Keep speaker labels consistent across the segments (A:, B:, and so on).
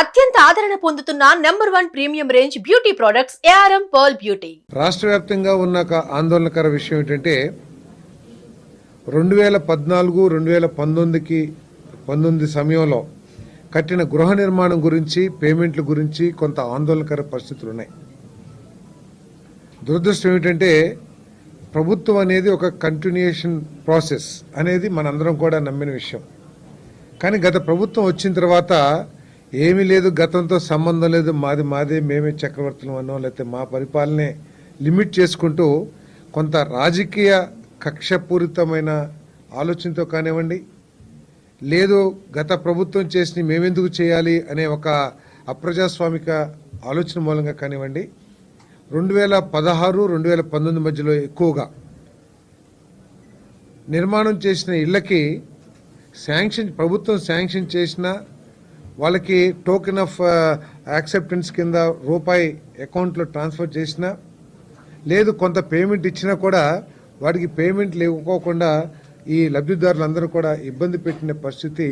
A: అత్యంత ఆదరణ పొందుతున్న number one premium range beauty products ARM pearl beauty.
B: రాష్ట్ర వ్యాప్తంగా ఉన్న ఆందోళనకర విషయం ఏంటంటే రెండు వేల పద్నాలుగు రెండు వేల పంతొమ్మిదికి పంతొమ్మిది సమయంలో కట్టిన గృహ నిర్మాణం గురించి పేమెంట్ల గురించి కొంత ఆందోళనకర పరిస్థితులు ఉన్నాయి. దురదృష్టం ఏమిటంటే ప్రభుత్వం అనేది ఒక కంటిన్యూషన్ ప్రాసెస్ అనేది మనందరం కూడా నమ్మిన విషయం. కానీ గత ప్రభుత్వం వచ్చిన తర్వాత ఏమీ లేదు గతంతో సంబంధం లేదు. మాది మాదే మేమే చక్రవర్తులం అన్నాం. లేకపోతే మా పరిపాలనే లిమిట్ చేసుకుంటూ కొంత రాజకీయ కక్షపూరితమైన ఆలోచనతో కానివ్వండి లేదు గత ప్రభుత్వం చేసి మేమెందుకు చేయాలి అనే ఒక అప్రజాస్వామిక ఆలోచన మూలంగా కానివ్వండి రెండు వేల పదహారు రెండు వేల పంతొమ్మిది మధ్యలో ఎక్కువగా నిర్మాణం చేసిన ఇళ్ళకి శాంక్షన్ ప్రభుత్వం శాంక్షన్ చేసిన వాళ్ళకి టోకెన్ ఆఫ్ యాక్సెప్టెన్స్ కింద రూపాయి అకౌంట్లో ట్రాన్స్ఫర్ చేసినా లేదు కొంత పేమెంట్ ఇచ్చినా కూడా వాడికి పేమెంట్లు ఇవ్వకోకుండా ఈ లబ్ధిదారులందరూ కూడా ఇబ్బంది పెట్టిన పరిస్థితి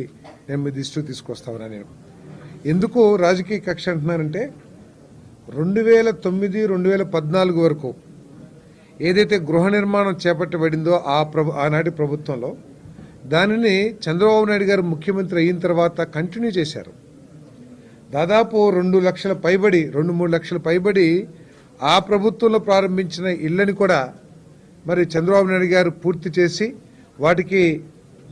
B: నేను మీ దృష్టికి తీసుకొస్తా ఉన్నా నేను. ఎందుకు రాజకీయ కక్ష అంటున్నానంటే రెండు వేల తొమ్మిది రెండు వేల పద్నాలుగు వరకు ఏదైతే గృహ నిర్మాణం చేపట్టబడిందో ఆ ప్రభు ఆనాటి ప్రభుత్వంలో దానిని చంద్రబాబు నాయుడు గారు ముఖ్యమంత్రి అయిన తర్వాత కంటిన్యూ చేశారు. దాదాపు రెండు లక్షల పైబడి రెండు మూడు లక్షల పైబడి ఆ ప్రభుత్వంలో ప్రారంభించిన ఇళ్ళని కూడా మరి చంద్రబాబు నాయుడు గారు పూర్తి చేసి వాటికి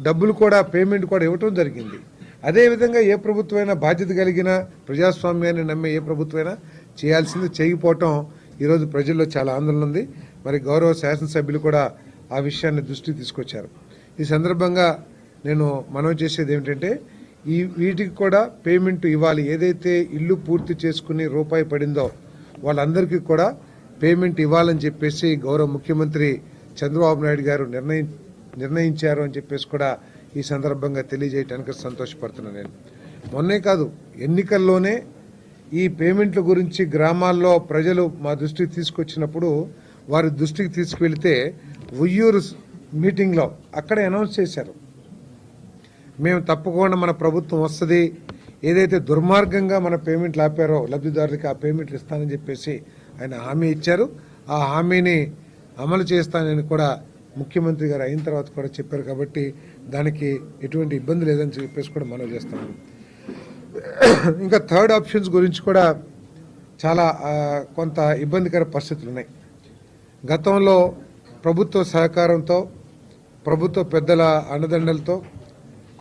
B: డబ్బులు కూడా పేమెంట్ కూడా ఇవ్వటం జరిగింది. అదేవిధంగా ఏ ప్రభుత్వమైనా బాధ్యత కలిగిన ప్రజాస్వామ్యాన్ని నమ్మే ఏ ప్రభుత్వమైనా చేయాల్సింది చేయకపోవటం ఈరోజు ప్రజల్లో చాలా ఆందోళన ఉంది. మరి గౌరవ శాసనసభ్యులు కూడా ఆ విషయాన్ని దృష్టికి తీసుకొచ్చారు. ఈ సందర్భంగా నేను మనం చేసేది ఏమిటంటే ఈ వీటికి కూడా పేమెంట్ ఇవ్వాలి. ఏదైతే ఇల్లు పూర్తి చేసుకుని రూపాయి పడిందో వాళ్ళందరికీ కూడా పేమెంట్ ఇవ్వాలని చెప్పేసి గౌరవ ముఖ్యమంత్రి చంద్రబాబు నాయుడు గారు నిర్ణయం నిర్ణయించారు అని చెప్పేసి కూడా ఈ సందర్భంగా తెలియజేయడానికి సంతోషపడుతున్నాను నేను. మొన్నే కాదు ఎన్నికల్లోనే ఈ పేమెంట్ల గురించి గ్రామాల్లో ప్రజలు మా దృష్టికి తీసుకొచ్చినప్పుడు వారి దృష్టికి తీసుకువెళితే ఉయ్యూరు మీటింగ్లో అక్కడ అనౌన్స్ చేశారు. మేము తప్పకుండా మన ప్రభుత్వం వస్తుంది. ఏదైతే దుర్మార్గంగా మన పేమెంట్లు ఆపారో లబ్ధిదారులకి ఆ పేమెంట్లు ఇస్తానని చెప్పేసి ఆయన హామీ ఇచ్చారు. ఆ హామీని అమలు చేస్తానని కూడా ముఖ్యమంత్రి గారు అయిన తర్వాత కూడా చెప్పారు కాబట్టి దానికి ఎటువంటి ఇబ్బంది లేదని చెప్పేసి కూడా మనం చేస్తున్నాం. ఇంకా థర్డ్ ఆప్షన్స్ గురించి కూడా చాలా కొంత ఇబ్బందికర పరిస్థితులు ఉన్నాయి. గతంలో ప్రభుత్వ సహకారంతో ప్రభుత్వ పెద్దల అండదండలతో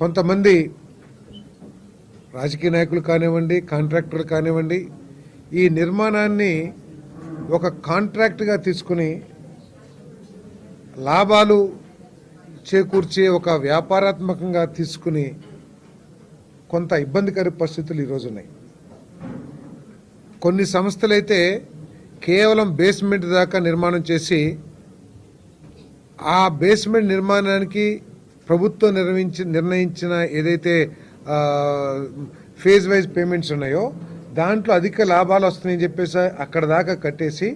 B: కొంతమంది రాజకీయ నాయకులు కానివ్వండి కాంట్రాక్టర్లు కానివ్వండి ఈ నిర్మాణాన్ని ఒక కాంట్రాక్ట్గా తీసుకుని లాభాలు చేకూర్చే ఒక వ్యాపారాత్మకంగా తీసుకుని కొంత ఇబ్బందికర పరిస్థితులు ఈరోజు ఉన్నాయి. కొన్ని సంస్థలైతే కేవలం బేస్మెంట్ దాకా నిర్మాణం చేసి ఆ బేస్మెంట్ నిర్మాణానికి ప్రభుత్వం నిర్మించి నిర్ణయించిన ఏదైతే ఫేజ్ వైజ్ పేమెంట్స్ ఉన్నాయో దాంట్లో అధిక లాభాలు వస్తున్నాయని చెప్పేసి అక్కడ దాకా కట్టేసి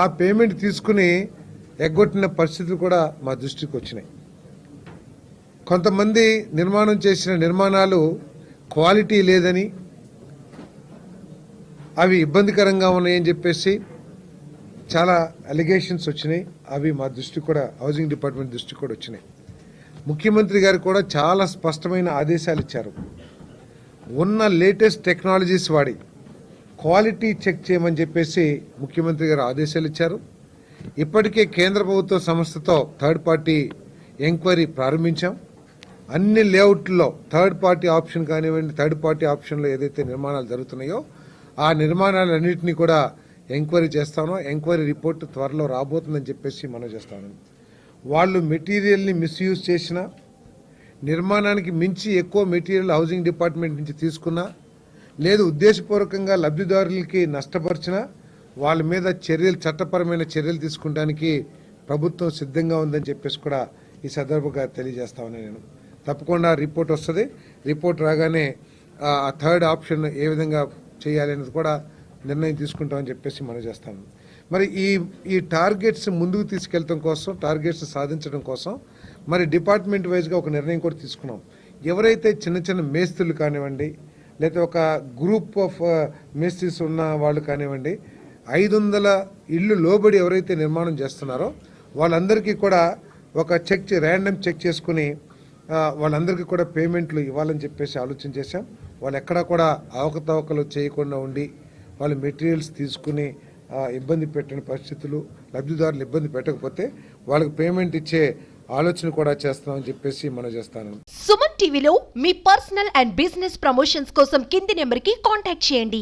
B: ఆ పేమెంట్ తీసుకుని ఎగ్గొట్టిన పరిస్థితులు కూడా మా దృష్టికి వచ్చినాయి. కొంతమంది నిర్మాణం చేసిన నిర్మాణాలు క్వాలిటీ లేదని అవి ఇబ్బందికరంగా ఉన్నాయని చెప్పేసి చాలా అలిగేషన్స్ వచ్చినాయి. అవి మా దృష్టికి కూడా హౌసింగ్ డిపార్ట్మెంట్ దృష్టికి కూడా వచ్చినాయి. ముఖ్యమంత్రి గారు కూడా చాలా స్పష్టమైన ఆదేశాలు ఇచ్చారు. ఉన్న లేటెస్ట్ టెక్నాలజీస్ వాడి క్వాలిటీ చెక్ చేయమని చెప్పేసి ముఖ్యమంత్రి గారు ఆదేశాలు ఇచ్చారు. ఇప్పటికే కేంద్ర ప్రభుత్వ సంస్థతో థర్డ్ పార్టీ ఎంక్వైరీ ప్రారంభించాం. అన్ని లేఅవుట్లో థర్డ్ పార్టీ ఆప్షన్ కానివ్వండి థర్డ్ పార్టీ ఆప్షన్లో ఏదైతే నిర్మాణాలు జరుగుతున్నాయో ఆ నిర్మాణాలన్నింటినీ కూడా ఎంక్వైరీ చేస్తానో. ఎంక్వైరీ రిపోర్ట్ త్వరలో రాబోతుందని చెప్పేసి మనం చేస్తాను వాళ్ళు మెటీరియల్ని మిస్యూజ్ చేసిన నిర్మాణానికి మించి ఎక్కువ మెటీరియల్ హౌసింగ్ డిపార్ట్మెంట్ నుంచి తీసుకున్నా లేదు ఉద్దేశపూర్వకంగా లబ్ధిదారులకి నష్టపరిచిన వాళ్ళ మీద చర్యలు చట్టపరమైన చర్యలు తీసుకుంటానికి ప్రభుత్వం సిద్ధంగా ఉందని చెప్పేసి కూడా ఈ సందర్భంగా తెలియజేస్తామని నేను. తప్పకుండా రిపోర్ట్ వస్తుంది. రిపోర్ట్ రాగానే ఆ థర్డ్ ఆప్షన్ ఏ విధంగా చేయాలి అనేది కూడా నిర్ణయం తీసుకుంటామని చెప్పేసి మనం చేస్తాము మరి ఈ ఈ టార్గెట్స్ ముందుకు తీసుకెళ్ళటం కోసం టార్గెట్స్ సాధించడం కోసం మరి డిపార్ట్మెంట్ వైజ్గా ఒక నిర్ణయం కూడా తీసుకున్నాం. ఎవరైతే చిన్న చిన్న మేస్తులు కానివ్వండి లేకపోతే ఒక గ్రూప్ ఆఫ్ uh, మేస్త్రీస్ ఉన్న వాళ్ళు కానివ్వండి ఐదు వందల ఇళ్ళు లోబడి ఎవరైతే నిర్మాణం చేస్తున్నారో వాళ్ళందరికీ కూడా ఒక చెక్ ర్యాండమ్ చెక్ చేసుకుని వాళ్ళందరికీ కూడా పేమెంట్లు ఇవ్వాలని చెప్పేసి ఆలోచన చేశాం. వాళ్ళు ఎక్కడా కూడా అవకతవకలు చేయకుండా ఉండి వాళ్ళు మెటీరియల్స్ తీసుకుని ఇబ్బంది పెట్టని పరిస్థితులు లబ్ధిదారులు ఇబ్బంది పెట్టకపోతే వాళ్ళకి పేమెంట్ ఇచ్చే ఆలోచన కూడా చేస్తామని చెప్పేసి మనం చేస్తాను.
A: సుమన్ టీవీలో మీ పర్సనల్ అండ్ బిజినెస్ ప్రమోషన్స్ కోసం కింది నెంబర్కి కాంటాక్ట్ చేయండి.